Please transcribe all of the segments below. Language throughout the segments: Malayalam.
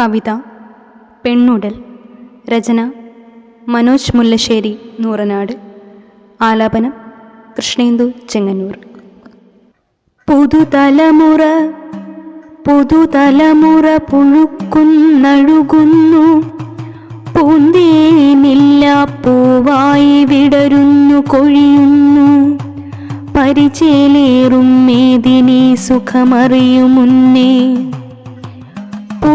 കവിത പെണ്ണുടൽ രചന മനോജ് മുല്ലശ്ശേരി നൂറനാട് ആലാപനം കൃഷ്ണേന്ദു ചെങ്ങന്നൂർ. പുതുതലമുറ പുതുതലമുറ പുഴുക്കുന്നഴുകുന്നു. പൂന്തേനില്ല പൂവായി വിടരുന്നു കൊഴിയുന്നു. പരിചയലേറും മേദിനി സുഖമറിയുമുന്നേ.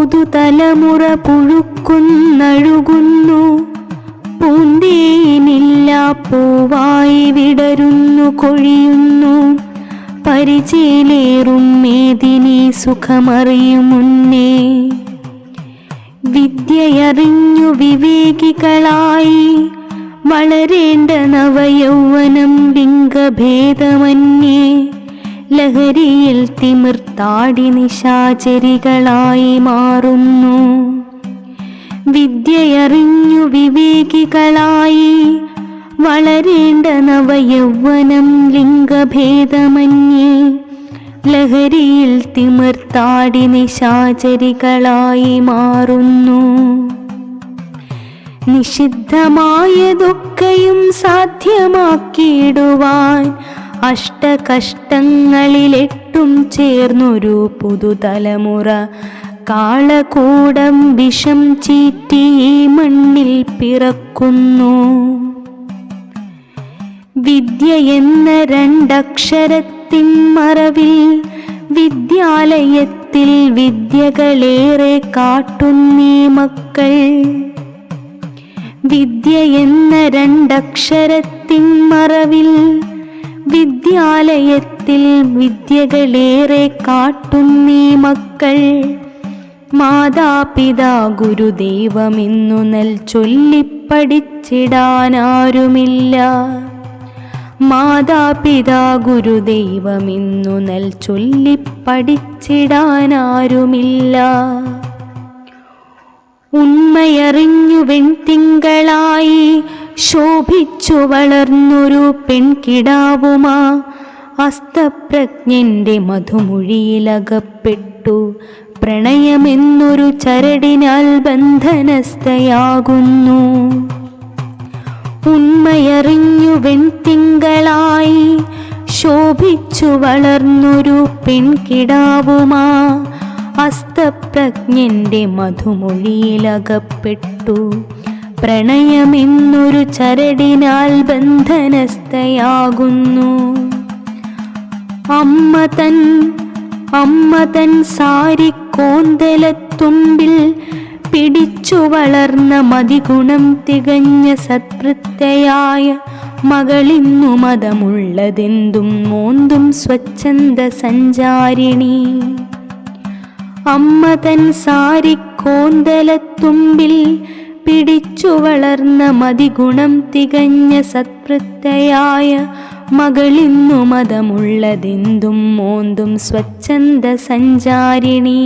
പുതുതലമുറ പുഴുക്കുന്നഴുകുന്നു പൂന്തേനില്ല പൂവായി വിടരുന്നു കൊഴിയുന്നു. പരിചയിലേറും മേദിനി സുഖമറിയുമുന്നേ വിദ്യയറിഞ്ഞു വിവേകികളായി വളരേണ്ട നവയൗവനം ലിംഗഭേദമന്യേ. ലഹരിയിൽ തിമിർത്താടി നിശാചരികളായി മാറുന്നു. വിദ്യയറിഞ്ഞു വിവേകികളായി വളരേണ്ട നവയൗവനം ലിംഗഭേദമന്യേ. ലഹരിയിൽ തിമിർത്താടി നിശാചരികളായി മാറുന്നു. നിഷിദ്ധമായതൊക്കെയും സാധ്യമാക്കിയിടുവാൻ അഷ്ടകഷ്ടങ്ങളിലെട്ടും ചേർന്നൊരു പുതുതലമുറ. കാളകൂടം വിഷം ചീറ്റി മണ്ണിൽ പിറക്കുന്നു. വിദ്യ എന്ന രണ്ടക്ഷരത്തിൻ മറവിൽ വിദ്യാലയത്തിൽ വിദ്യകളേറെ കാട്ടുന്നീ മക്കൾ. വിദ്യ എന്ന രണ്ടക്ഷരത്തിൻ മറവിൽ വിദ്യാലയത്തിൽ വിദ്യകളേറെ കാട്ടുന്നീ മക്കൾ. മാതാപിതാ ഗുരുദൈവമെന്നു നൽ ചൊല്ലിപ്പടിച്ചിടാനാരുമില്ല മാതാപിതാ ഗുരുദൈവമെന്നു നൽ ചൊല്ലിപ്പടിച്ചിടാനാരുമില്ല ഉണ്മയറിഞ്ഞു വെൺതിങ്കളായി ശോഭിച്ചു വളർന്നൊരു പെൺകിടാവുമാ. അസ്തപ്രജ്ഞന്റെ മധുമൊഴിയിലകപ്പെട്ടു. പ്രണയമെന്നൊരു ചരടിനാൽ ബന്ധനസ്ഥയാകുന്നു. ഉണ്മയറിഞ്ഞു വെൺതിങ്കളായി ശോഭിച്ചു വളർന്നൊരു പെൺകിടാവുമാ. അസ്തപ്രജ്ഞന്റെ മധുമൊഴിയിലകപ്പെട്ടു. പ്രണയമെന്നൊരു ചരടിനാൽ ബന്ധനസ്ഥയാകുന്നു. അമ്മ തൻ അമ്മ തൻ സാരിക്കോന്തലത്തുമ്പിൽ പിടിച്ചു വളർന്ന മതിഗുണം തികഞ്ഞ സത്വൃത്തയായ മകളിന്നു മതമുള്ളതെന്തും മോന്തും സ്വച്ഛന്ദ സഞ്ചാരിണി. അമ്മ തൻ സാരിക്കോന്തലത്തുമ്പിൽ പിടിച്ചു വളർന്ന മതിഗുണം തികഞ്ഞ സത്പൃത്തയായ മകളിന്നു മതമുള്ളതെന്തും മോന്തും സ്വച്ഛന്ദ സഞ്ചാരിണി.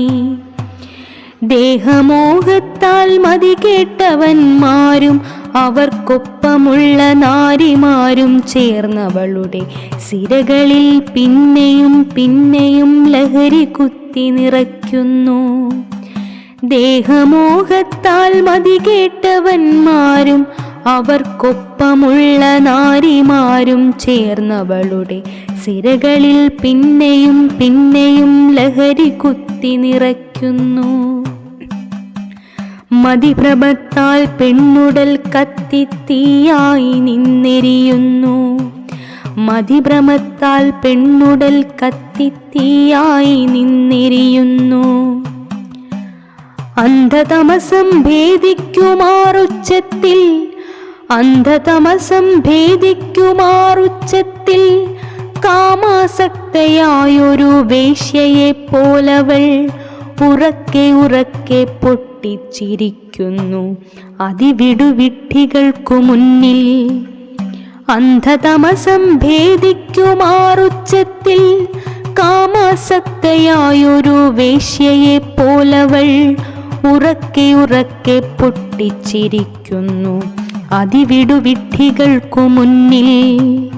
ദേഹമോഹത്താൽ മതി കേട്ടവന്മാരും അവർക്കൊപ്പമുള്ള നാരിമാരും ചേർന്നവളുടെ സിരകളിൽ പിന്നെയും പിന്നെയും ലഹരി കുത്തി നിറയ്ക്കുന്നു. ദേഹമോഹത്താൽ മതി കേട്ടവന്മാരും അവർക്കൊപ്പമുള്ള നാരിമാരും ചേർന്നവളുടെ സിരകളിൽ പിന്നെയും പിന്നെയും ലഹരി കുത്തി നിറയ്ക്കുന്നു. മതിപ്രഭത്താൽ പെണ്ണുടൽ കത്തിത്തീയായി നിന്നെരിയുന്നു. മതിഭ്രമത്താൽ പെണ്ണുടൽ കത്തിത്തീയായി നിന്നെരിയുന്നു. അന്ധതമസം ഭേദിക്കുമാറുച്ചത്തിൽ അന്ധതമസം ഭേദിക്കുമാറുച്ചത്തിൽ കാമാസക്തയായൊരു വേശ്യയെ പോലവൾ ഉറക്കെ ഉറക്കെ പൊട്ടിച്ചിരിക്കുന്നു. അതിവിടുവിഡ്ഢികൾക്കു മുന്നിൽ അന്ധതമസം ഭേദിക്കുമാറുച്ചത്തിൽ കാമാസക്തയായൊരു വേശ്യയെ പോലവൾ ഉറക്കെ ഉറക്കെ പൊട്ടിച്ചിരിക്കുന്നു. അതിവിടുവിഡ്ഢികൾക്കു മുന്നിൽ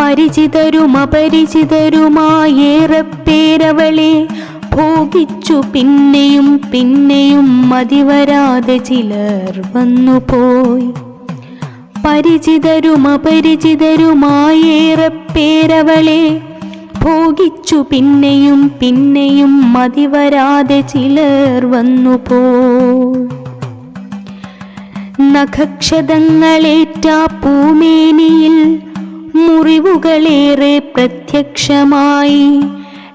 പരിചിതരും അപരിചിതരുമായേറെ പേരവളെ ഭോഗിച്ചു. പിന്നെയും പിന്നെയും മതിവരാതെ ചിലർ വന്നുപോയി. പരിചിതരും അപരിചിതരുമായേറെ പേരവളെ ഭോഗിച്ചു പിന്നെയും പിന്നെയും മതിവരാതെ ചിലർ വന്നു പോ നഖക്ഷതങ്ങളേറ്റ പൂമേനിയിൽ മുറിവുകളേറെ പ്രത്യക്ഷമായി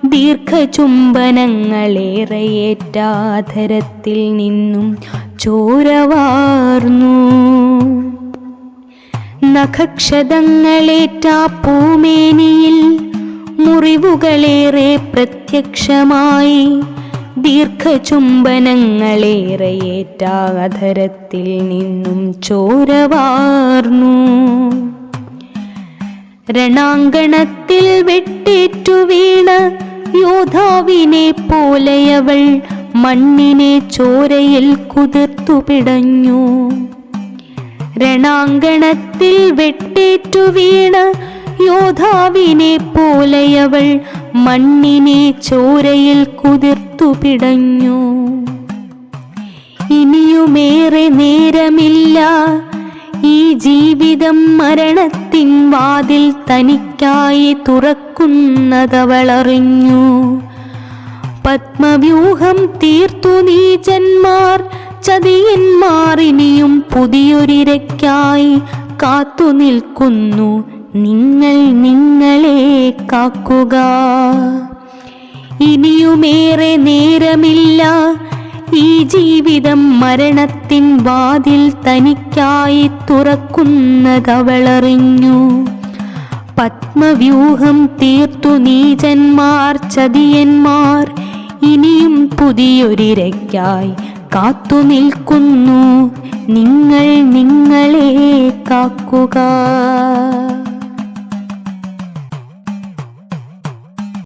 ദീർഘചുംബനങ്ങളേറെയേറ്റാധരത്തിൽ നിന്നും ചോരവാർന്നു. നഖക്ഷതങ്ങളേറ്റ പൂമേനിയിൽ മുറിവുകളേറെ പ്രത്യക്ഷമായി ദീർഘചുംബനങ്ങളേറെയേറ്റാധരത്തിൽ നിന്നും ചോരവാർന്നു. രണാങ്കണത്തിൽ വെട്ടേറ്റു വീണ യോധാവിനെ പോലെയവൾ മണ്ണിനെ ചോരയിൽ കുതിർത്തു പിടഞ്ഞു. രണാങ്കണത്തിൽ വെട്ടേറ്റു വീണ യോദ്ധാവിനെ പോലെയവൾ മണ്ണിനെ ചോരയിൽ കുതിർത്തു പിടഞ്ഞു. ഇനിയുമേറെ നേരമില്ല. ഈ ജീവിതം മരണത്തിൻ വാതിൽ തനിക്കായി തുറക്കുന്നതവളറിഞ്ഞു. പത്മവ്യൂഹം തീർത്തു നീചന്മാർ ചതിയന്മാർ ഇനിയും പുതിയൊരിരയ്ക്കായി കാത്തു നിൽക്കുന്നു നിങ്ങൾ നിങ്ങളെ കാക്കുക. ഇനിയുമേറെ നേരമില്ല. ഈ ജീവിതം മരണത്തിൻ വാതിൽ തനിക്കായി തുറക്കുന്നതവളറിഞ്ഞു. പത്മവ്യൂഹം തീർത്തു നീചന്മാർ ചതിയന്മാർ ഇനിയും പുതിയൊരിരയ്ക്കായി കാത്തു നിൽക്കുന്നു. നിങ്ങൾ നിങ്ങളെ കാക്കുക.